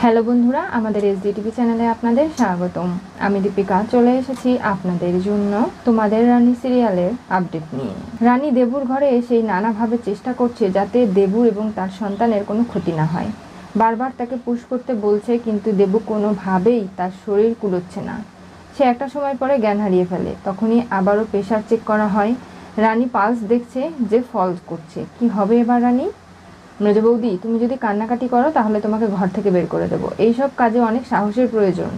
Hello বন্ধুরা, আমাদের SD TV চ্যানেলে আপনাদের স্বাগতম। আমি দীপিকা, চলে এসেছি আপনাদের জন্য তোমাদের রানী সিরিয়ালের আপডেট নিয়ে। রানী দেবুর ঘরে সেই নানাভাবে চেষ্টা করছে যাতে দেবু এবং তার সন্তানের কোনো ক্ষতি না হয়। বারবার তাকে পুশ করতে বলছে, কিন্তু দেবু কোনোভাবেই তার শরীর কুলোচ্ছে না। সে একটা সময় পরে জ্ঞান হারিয়ে ফেলে, তখনই আবারও প্রেশার চেক করা হয়। রানী পালস দেখছে যে ফলস করছে। কি হবে এবার রানী? মেজ বৌদি, তুমি যদি কান্নাকাটি করো, তাহলে তোমাকে ঘর থেকে বের করে দেবো। এইসব কাজে অনেক সাহসের প্রয়োজন।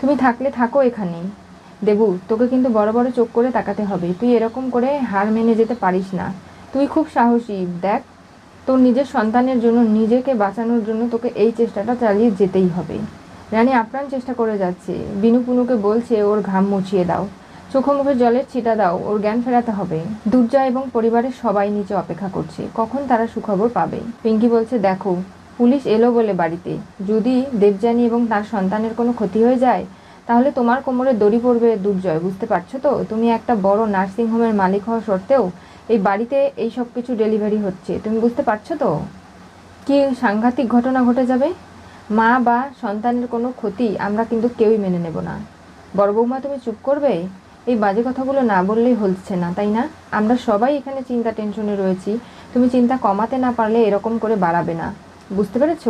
তুমি থাকলে থাকো এখানেই। দেবু, তোকে কিন্তু বড় বড় চোখ করে তাকাতে হবে। তুই এরকম করে হার মেনে যেতে পারিস না। তুই খুব সাহসী। দেখ, তোর নিজের সন্তানের জন্য, নিজেকে বাঁচানোর জন্য তোকে এই চেষ্টাটা চালিয়ে যেতেই হবে। রানী আপ্রাণ চেষ্টা করে যাচ্ছে। বিনু পুনুকে বলছে, ওর ঘাম মুছিয়ে দাও। চোখে মুখে জলের ছিটা দাও, ওর জ্ঞান ফেরাতে হবে। দুর্জয় এবং পরিবারের সবাই নিচে অপেক্ষা করছে। কখন তারা সুখবর পাবে? পিঙ্কি বলছে, দেখো, পুলিশ এলো বলে বাড়িতে। যদি দেবযানী এবং তার সন্তানের কোনো ক্ষতি হয়ে যায়, তাহলে তোমার কোমরে দড়ি পড়বে দুর্জয়, বুঝতে পারছ তো? তুমি একটা বড় নার্সিং হোমের মালিক হওয়া সত্ত্বেও এই বাড়িতে এই সব কিছু ডেলিভারি হচ্ছে। তুমি বুঝতে পারছ তো? কি সাংঘাতিক ঘটনা ঘটে যাবে? মা বা সন্তানের কোনো ক্ষতি আমরা কিন্তু কেউই মেনে নেব না। বড় বৌমা, তুমি চুপ করবে? এই বাজে কথাগুলো না বললেই হচ্ছে না, তাই না? আমরা সবাই এখানে চিন্তা টেনশনে রয়েছি। তুমি চিন্তা কমাতে না পারলে এরকম করে বাড়াবে না। বুঝতে পেরেছ?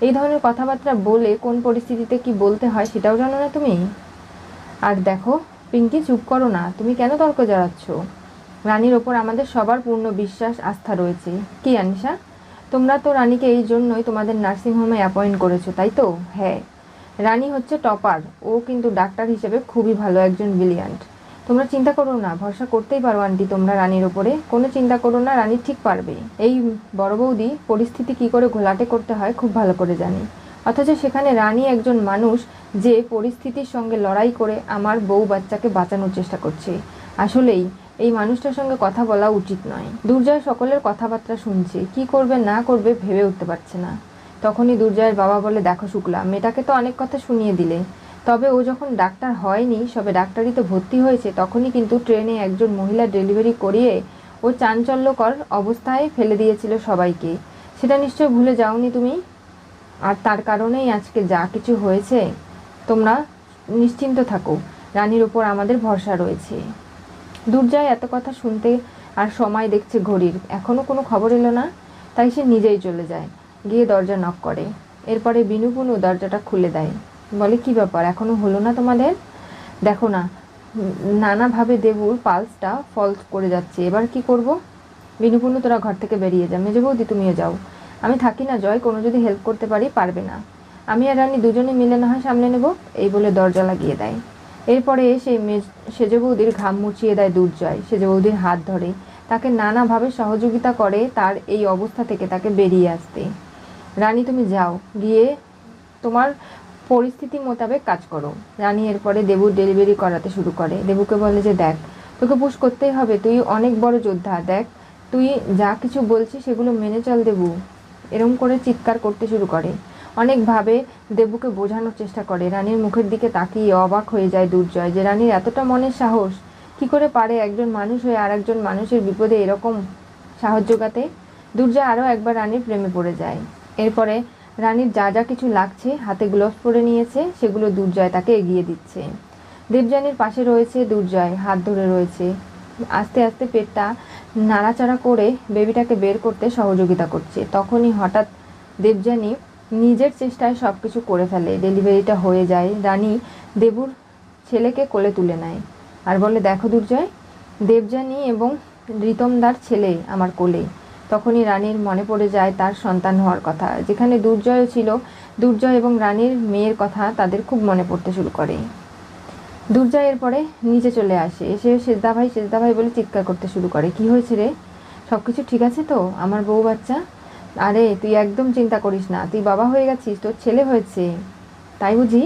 এই ধরনের কথাবার্তা বলে কোন পরিস্থিতিতে কি বলতে হয় সেটাও জানো না তুমি? আর দেখো, পিঙ্কি, চুপ করো না। তুমি কেন তর্ক জড়াচ্ছ? রানীর ওপর আমাদের সবার পূর্ণ বিশ্বাস, আস্থা রয়েছে। কি, আনিশা? তোমরা তো রানীকে এই জন্যই তোমাদের নার্সিংহোমে অ্যাপয়েন্ট করেছ, তাই তো? হ্যাঁ। রানী হচ্ছে টপার। ও কিন্তু ডাক্তার হিসেবে খুবই ভালো একজন ব্রিলিয়ান্ট তোমরা চিন্তা করো না, ভরসা করতেই পারো আন্টি তোমরা রানীর ওপরে। কোনো চিন্তা করো না, রানী ঠিক পারবে। এই বড় বৌদি পরিস্থিতি কি করে ঘোলাটে করতে হয় খুব ভালো করে জানে। অথচ সেখানে রানী একজন মানুষ যে পরিস্থিতির সঙ্গে লড়াই করে আমার বউ বাচ্চাকে বাঁচানোর চেষ্টা করছে। আসলেই এই মানুষটার সঙ্গে কথা বলা উচিত নয়। দুর্জয় সকলের কথাবার্তা শুনছে, কি করবে না করবে ভেবে উঠতে পারছে না। তখনই দুর্জয়ের বাবা বলে, দেখো শুক্লা, মেয়েটাকে তো অনেক কথা শুনিয়ে দিলে। তবে ও যখন ডাক্তার হয়নি, সবে ডাক্তারিতে ভর্তি হয়েছে, তখনই কিন্তু ট্রেনে একজন মহিলা ডেলিভারি করিয়ে ও চাঞ্চল্যকর অবস্থায় ফেলে দিয়েছিল সবাইকে। সেটা নিশ্চয় ভুলে যাওনি তুমি? আর তার কারণেই আজকে যা কিছু হয়েছে, তোমরা নিশ্চিন্ত থাকো। রানীর ওপর আমাদের ভরসা রয়েছে। দুর্জয় এত কথা শুনতে আর সময় দেখছে ঘড়ির। এখনও কোনো খবর এলো না? তাই সে নিজেই চলে যায়, গিয়ে দরজা নক করে। এরপরে বিনু পুনু দরজাটা খুলে দেয়। বলে, কি ব্যাপার? এখনও হলো না তোমাদের? দেখো না, নানাভাবে দেবুর পালসটা ফলস করে যাচ্ছে। এবার কি করব? বিনু পুনু তোরা ঘর থেকে বেরিয়ে যা। মেজে বৌদি, তুমিও যাও। আমি থাকি না, জয় কোনো যদি হেল্প করতে পারি, পারবে না। আমি আর রানী দুজনে মিলে না হয় সামনে নেব? এই বলে দরজা লাগিয়ে দেয়। এরপরে মেজ, সেজে বৌদির ঘাম মুছিয়ে দেয় দুর্জয়। সেজে বৌদির হাত ধরে। তাকে নানাভাবে সহযোগিতা করে তার এই অবস্থা থেকে তাকে বেরিয়ে আসতে। রানী, তুমি যাও। গিয়ে তোমার পরিস্থিতি মোতাবেক কাজ করো। রানী এরপরে দেবু ডেলিভারি করাতে শুরু করে। দেবুকে বলে যে, দেখ, তোকে পুশ করতেই হবে। তুই অনেক বড় যোদ্ধা। দেখ, তুই যা কিছু বলছিস সেগুলো মেনে চল দেবু। এরম করে চিৎকার করতে শুরু করে। অনেকভাবে দেবুকে বোঝানোর চেষ্টা করে। রানীর মুখের দিকে তাকিয়ে অবাক হয়ে যায় দুর্জয় যে, রানীর এতটা মনের সাহস। কি করে পারে একজন মানুষ হয়ে আর একজন মানুষের বিপদে এরকম সাহায্য জোগাতে? দুর্জয় আরও একবার রানীর প্রেমে পড়ে যায়। এরপরে রানীর যা যা কিছু লাগছে, হাতে গ্লোভস পরে নিয়েছে, সেগুলো দুর্জয় তাকে এগিয়ে দিচ্ছে। দেবযানীর পাশে রয়েছে দুর্জয়, হাত ধরে রয়েছে। আস্তে আস্তে পেটটা নাড়াচাড়া করে বেবিটাকে বের করতে সহযোগিতা করছে। তখনই হঠাৎ দেবযানী নিজের চেষ্টায় সব কিছু করে ফেলে। ডেলিভারিটা হয়ে যায়। রানী দেবুর ছেলেকে কোলে তুলে নেয় আর বলে, দেখো দুর্জয়, দেবযানী এবং রিতমদার ছেলে আমার কোলে। তখনই রানীর মনে পড়ে যায় তার সন্তান হওয়ার কথা। যেখানে দুর্জয়ও ছিল, দুর্জয় এবং রানীর মেয়ের কথা তাদের খুব মনে পড়তে শুরু করে। দুর্জয় এরপরে নিচে চলে আসে। এসে সেজদা ভাই সেজদা ভাই বলে চিৎকার করতে শুরু করে। কি হয়েছে রে? সব কিছু ঠিক আছে তো? আমার বউ বাচ্চা? আরে, তুই একদম চিন্তা করিস না। তুই বাবা হয়ে গেছিস, তোর ছেলে হয়েছে। তাই বুঝি?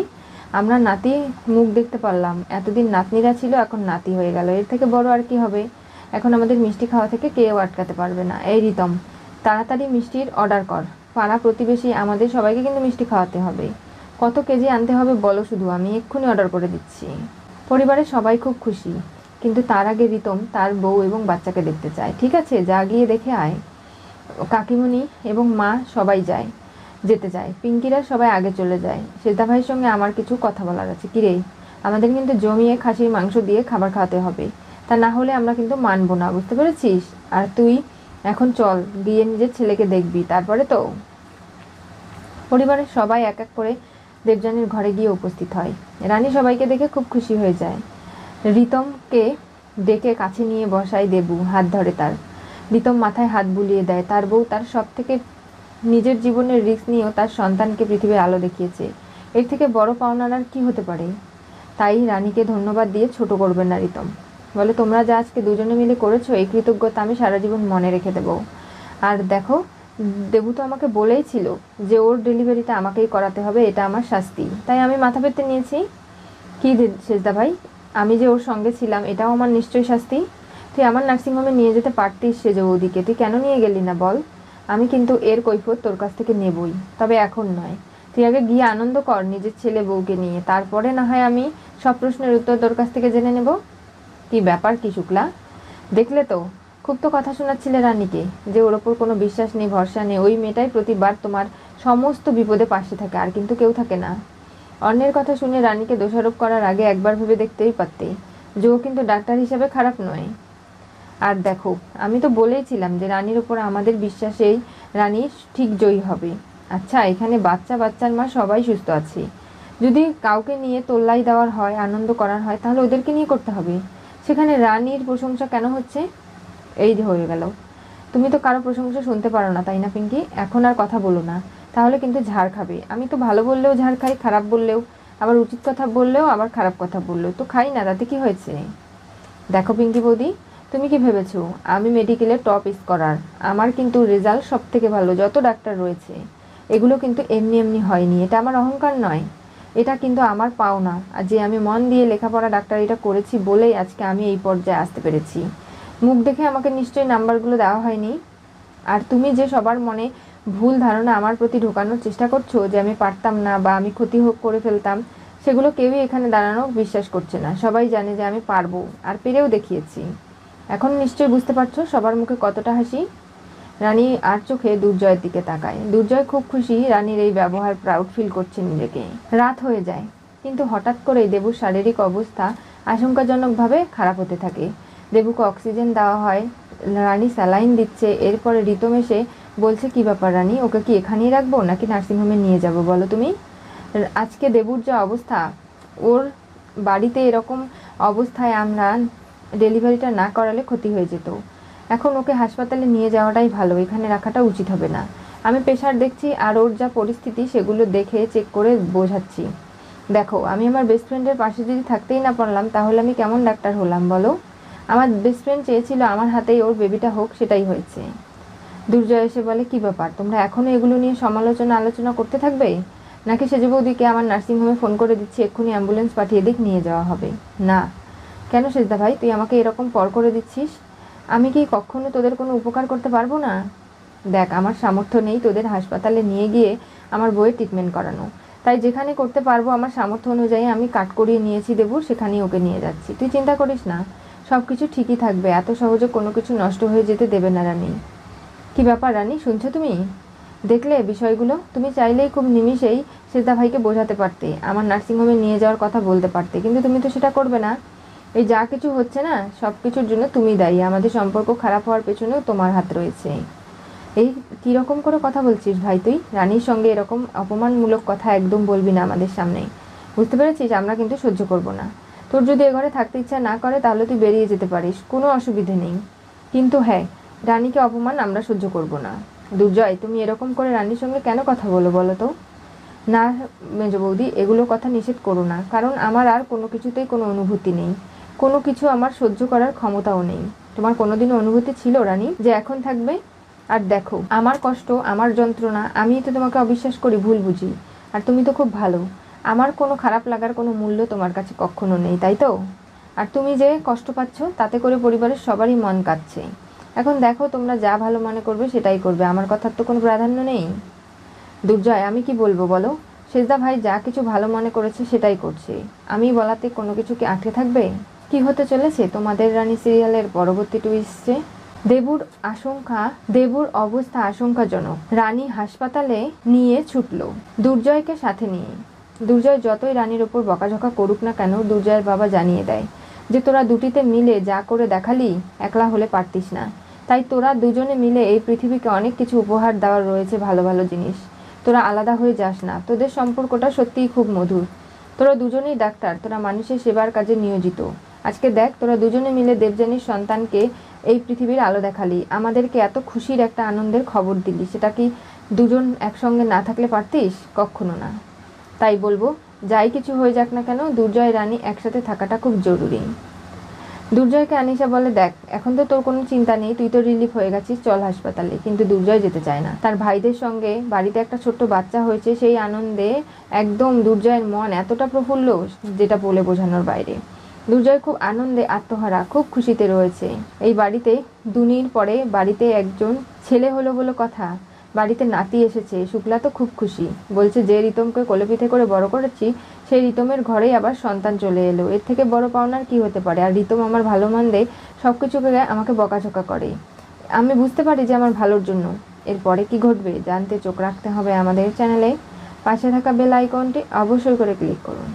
আমরা নাতি মুখ দেখতে পারলাম। এতদিন নাতনিরা ছিল, এখন নাতি হয়ে গেল। এর থেকে বড় আর কি হবে? এখন আমাদের মিষ্টি খাওয়া থেকে কেউ আটকাতে পারবে না। এই রিতম, তাড়াতাড়ি মিষ্টির অর্ডার কর। পাড়া প্রতিবেশী আমাদের সবাইকে কিন্তু মিষ্টি খাওয়াতে হবে। কত কেজি আনতে হবে বলো শুধু, আমি এক্ষুনি অর্ডার করে দিচ্ছি। পরিবারের সবাই খুব খুশি, কিন্তু তার আগে রিতম তার বউ এবং বাচ্চাকে দেখতে চায়। ঠিক আছে, যা গিয়ে দেখে আয়। কাকিমণি এবং মা সবাই যায়, যেতে যায়। পিঙ্কিরা সবাই আগে চলে যায়। সেজদা ভাইয়ের সঙ্গে আমার কিছু কথা বলার আছে। কিরে, আমাদের কিন্তু জমিয়ে খাসির মাংস দিয়ে খাবার খাওয়াতে হবে। তা না হলে আমরা কিন্তু মানবো না, বুঝতে পেরেছিস? আর তুই এখন চল গিয়ে নিজের ছেলেকে দেখবি, তারপরে তো। পরিবারের সবাই এক এক করে দেবযানীর ঘরে গিয়ে উপস্থিত হয়। রানী সবাইকে দেখে খুব খুশি হয়ে যায়। রিতমকে ডেকে কাছে নিয়ে বসায় দেবু, হাত ধরে তার। রিতম মাথায় হাত বুলিয়ে দেয়, তার বউ তার সব থেকে নিজের জীবনের রিস্ক নিয়েও তার সন্তানকে পৃথিবীর আলো দেখিয়েছে। এর থেকে বড় পাওনার আর কি হতে পারে? তাই রানীকে ধন্যবাদ দিয়ে ছোট করবেন না রিতম। বলে, তোমরা যা আজকে দুজনে মিলে করেছ, এই কৃতজ্ঞতা আমি সারা জীবন মনে রেখে দেবো। আর দেখো, দেবু তো আমাকে বলেই ছিল যে, ওর ডেলিভারিটা আমাকেই করাতে হবে, এটা আমার শাস্তি। তাই আমি মাথা পেতে নিয়েছি। কি সেজদা ভাই? আমি যে ওর সঙ্গে ছিলাম, এটাও আমার নিশ্চয়ই শাস্তি? তুই আমার নার্সিংহোমে নিয়ে যেতে পারতিস সেজে ওদিকে তুই কেন নিয়ে গেলি না বল? আমি কিন্তু এর কৈফত তোর কাছ থেকে নেবই, তবে এখন নয়। তুই আগে গিয়ে আনন্দ কর নিজের ছেলে বউকে নিয়ে, তারপরে না হয় আমি সব প্রশ্নের উত্তর তোর কাছ থেকে জেনে নেব। কি ব্যাপার কি শুক্লা? দেখলে তো, খুব তো কথা শোনাচ্ছিলে রানীকে, যে ওর ওপর কোনো বিশ্বাস নেই, ভরসা নেই, ওই মেয়েটাই প্রতিবার তোমার সমস্ত বিপদে পাশে থাকে, আর কিন্তু কেউ থাকে না। অন্যের কথা শুনে রানীকে দোষারোপ করার আগে একবার ভেবে দেখতেই পারতে, যে ও কিন্তু ডাক্তার হিসাবে খারাপ নয়। আর দেখো, আমি তো বলেইছিলাম যে রানীর ওপর আমাদের বিশ্বাসেই রানী ঠিক জয়ী হবে। আচ্ছা এখানে বাচ্চা বাচ্চার মা সবাই সুস্থ আছে। যদি কাউকে নিয়ে তোল্লাই দেওয়ার হয়, আনন্দ করার হয়, তাহলে ওদেরকে নিয়ে করতে হবে। সেখানে রানীর প্রশংসা কেন হচ্ছে? এই যে হয়ে গেল। তুমি তো কারও প্রশংসা শুনতে পারো না, তাই না, পিঙ্কি? এখন আর কথা বলো না। তাহলে কিন্তু ঝাড় খাবে। আমি তো ভালো বললেও ঝাড় খাই, খারাপ বললেও। আবার উচিত কথা বললেও আবার খারাপ কথা বললেও। তো খাই না, তাতে কি হয়েছে? দেখো পিঙ্কি বৌদি, তুমি কি ভেবেছো? আমি মেডিকেলে টপ স্করার আমার কিন্তু রেজাল্ট সব থেকে ভালো, যত ডাক্তার রয়েছে। এগুলো কিন্তু এমনি এমনি হয়নি। এটা আমার অহংকার নয়। এটা কিন্তু আমার পাওনা। যে আমি মন দিয়ে লেখাপড়া ডাক্তার এটা করেছি বলেই আজকে আমি এই পর্যায়ে আসতে পেরেছি। মুখ দেখে আমাকে নিশ্চয়ই নাম্বারগুলো দেওয়া হয়নি। আর তুমি যে সবার মনে ভুল ধারণা আমার প্রতি ঢোকানোর চেষ্টা করছ যে আমি পারতাম না বা আমি ক্ষতি হোক করে ফেলতাম, সেগুলো কেউই এখানে দাঁড়ানো বিশ্বাস করছে না। সবাই জানে যে আমি পারব, আর পেরেও দেখিয়েছি। এখন নিশ্চয়ই বুঝতে পারছ সবার মুখে কতটা হাসি। রানী আর চোখে দুর্জয়ের দিকে তাকায়। দুর্জয় খুব খুশি রানীর এই ব্যবহার প্রাউড ফিল করছে নিজেকে। রাত হয়ে যায়, কিন্তু হঠাৎ করেই দেবুর শারীরিক অবস্থা আশঙ্কাজনকভাবে খারাপ হতে থাকে। দেবুকে অক্সিজেন দেওয়া হয়, রানী স্যালাইন দিচ্ছে, এরপরে রিতম এসে বলছে, কি ব্যাপার রানী, ওকে কি এখানেই রাখব নাকি নার্সিংহোমে নিয়ে যাব বলো তুমি? আজকে দেবুর যা অবস্থা, ওর বাড়িতে এরকম অবস্থায় আমরা ডেলিভারিটা না করালে ক্ষতি হয়ে যেত। এখন ওকে হাসপাতালে নিয়ে যাওয়াটাই ভালো, এখানে রাখাটা উচিত হবে না। আমি প্রেশার দেখছি, আর ওর যা পরিস্থিতি সেগুলো দেখে চেক করে বোঝাচ্ছি। দেখো, আমি আমার বেস্ট ফ্রেন্ডের পাশে যদি থাকতেই না পারলাম, তাহলে আমি কেমন ডাক্তার হলাম বলো? আমার বেস্ট ফ্রেন্ড চেয়েছিল আমার হাতেই ওর বেবিটা হোক, সেটাই হয়েছে। দুর্জয় এসে বলে, কি ব্যাপার, তোমরা এখনও এগুলো নিয়ে সমালোচনা আলোচনা করতে থাকবে? নাকি সেজে বৌদিকে আমার নার্সিংহোমে ফোন করে দিচ্ছি, এক্ষুনি অ্যাম্বুলেন্স পাঠিয়ে দিক, নিয়ে যাওয়া হবে? না। কেন সেজদা ভাই তুই আমাকে এরকম পর করে দিচ্ছিস? আমি কি কখনো তোদের কোনো উপকার করতে পারব না? দেখ, আমার সামর্থ্য নেই তোদের হাসপাতালে নিয়ে গিয়ে আমার বইয়ের ট্রিটমেন্ট করানো। তাই যেখানে করতে পারব আমার সামর্থ্য অনুযায়ী আমি কাট করিয়ে নিয়েছি দেবু, সেখানেই ওকে নিয়ে যাচ্ছি। তুই চিন্তা করিস না সব কিছু ঠিকই থাকবে। এত সহজে কোনো কিছু নষ্ট হয়ে যেতে দেবে না রানী। কি ব্যাপার রানী, শুনছো তুমি? দেখলে বিষয়গুলো? তুমি চাইলেই খুব নিমিষেই সেজদা ভাইকে বোঝাতে পারতে, আমার নার্সিংহোমে নিয়ে যাওয়ার কথা বলতে পারতে, কিন্তু তুমি তো সেটা করবে না। এই যা কিছু হচ্ছে না, সব কিছুর জন্য তুমি দায়ী। আমাদের সম্পর্ক খারাপ হওয়ার পেছনেও তোমার হাত রয়েছে। এই কীরকম করে কথা বলছিস ভাই তুই? রানীর সঙ্গে এরকম অপমানমূলক কথা একদম বলবি না আমাদের সামনে। বুঝতে পেরেছিস? আমরা কিন্তু সহ্য করব না। তোর যদি এ ঘরে থাকতে ইচ্ছা না করে, তাহলে তুই বেরিয়ে যেতে পারিস। কোনো অসুবিধে নেই। কিন্তু হ্যাঁ রানীকে অপমান আমরা সহ্য করব না। দুর্জয়, তুমি এরকম করে রানীর সঙ্গে কেন কথা বলো বলো তো? না মেজ বৌদি, এগুলো কথা নিষেধ করো না। কারণ আমার আর কোনো কিছুতেই কোনো অনুভূতি নেই। কোনো কিছু আমার সহ্য করার ক্ষমতাও নেই। তোমার কোনোদিনও অনুভূতি ছিল, রানী, যে এখন থাকবে? আর দেখো, আমার কষ্ট, আমার যন্ত্রণা, আমি তো তোমাকে অবিশ্বাস করি, ভুল বুঝি। আর তুমি তো খুব ভালো। আমার কোনো খারাপ লাগার কোনো মূল্য তোমার কাছে কখনো নেই, তাই তো? আর তুমি যে কষ্ট পাচ্ছ, তাতে করে পরিবারের সবারই মন কাঁদছে। এখন দেখো, তোমরা যা ভালো মনে করবে, সেটাই করবে। আমার কথার তো কোনো প্রাধান্য নেই। দুর্জয়, আমি কি বলব, বলো? সেজদা ভাই যা কিছু ভালো মনে করেছে, সেটাই করছে। আমি বলাতে কোনো কিছু কি আটকে থাকবে? কি হতে চলেছে? তোমাদের রানী সিরিয়ালের পরবর্তী টুইস্টে দেবুর আশঙ্কা, দেবুর অবস্থা আশঙ্কাজনক। রানী হাসপাতালে নিয়ে ছুটল, দুর্জয়কে সাথে নিয়ে। দুর্জয় যতই রানীর ওপর বকাঝকা করুক না কেন, দুর্জয়ের বাবা জানিয়ে দেয় যে, তোরা দুটিতে মিলে যা করে দেখালি, একলা হলে পারতিস না। তাই তোরা দুজনে মিলে এই পৃথিবীকে অনেক কিছু উপহার দেওয়ার রয়েছে ভালো ভালো জিনিস। তোরা আলাদা হয়ে যাস না। তোদের সম্পর্কটা সত্যিই খুব মধুর। তোরা দুজনেই ডাক্তার। তোরা মানুষের সেবার কাজে নিয়োজিত। আজকে দেখ, তোরা দুজনে মিলে দেবযানীর সন্তানকে এই পৃথিবীর আলো দেখালি। আমাদেরকে এত খুশির একটা আনন্দের খবর দিলি। সেটা কি দুজন একসঙ্গে না থাকলে পারতিস? কখনো না। তাই বলব, যাই কিছু হয়ে যাক না কেন, দুর্জয় রানী একসাথে থাকাটা খুব জরুরি। দুর্জয়কে আনিশা বলে, দেখ, এখন তো তোর কোনো চিন্তা নেই, তুই তো রিলিফ হয়ে গেছিস, চল হাসপাতালে। কিন্তু দুর্জয় যেতে চায় না। তার ভাইদের সঙ্গে বাড়িতে একটা ছোট্ট বাচ্চা হয়েছে, সেই আনন্দে একদম দুর্জয়ের মন এতটা প্রফুল্ল, যেটা বলে বোঝানোর বাইরে। দুর্জয় খুব আনন্দে আত্মহারা, খুব খুশিতে রয়েছে। এই বাড়িতে দুনির পরে বাড়িতে একজন ছেলে হলো বলে কথা। বাড়িতে নাতি এসেছে, শুক্লা তো খুব খুশি। বলছে, যে রিতমকে কোলেপিঠে করে বড় করেছি, সেই রিতমের ঘরেই আবার সন্তান চলে এলো। এর থেকে বড় পাওনার কি হতে পারে? আর রিতম আমার ভালো মন্দে সব কিছুকে আমাকে বকাঝকা করে। আমি বুঝতে পারি যে আমার ভালোর জন্য। এরপরে কি ঘটবে? জানতে চোখ রাখতে হবে আমাদের চ্যানেলে। পাশে থাকা বেল আইকনটি অবশ্যই করে ক্লিক করুন।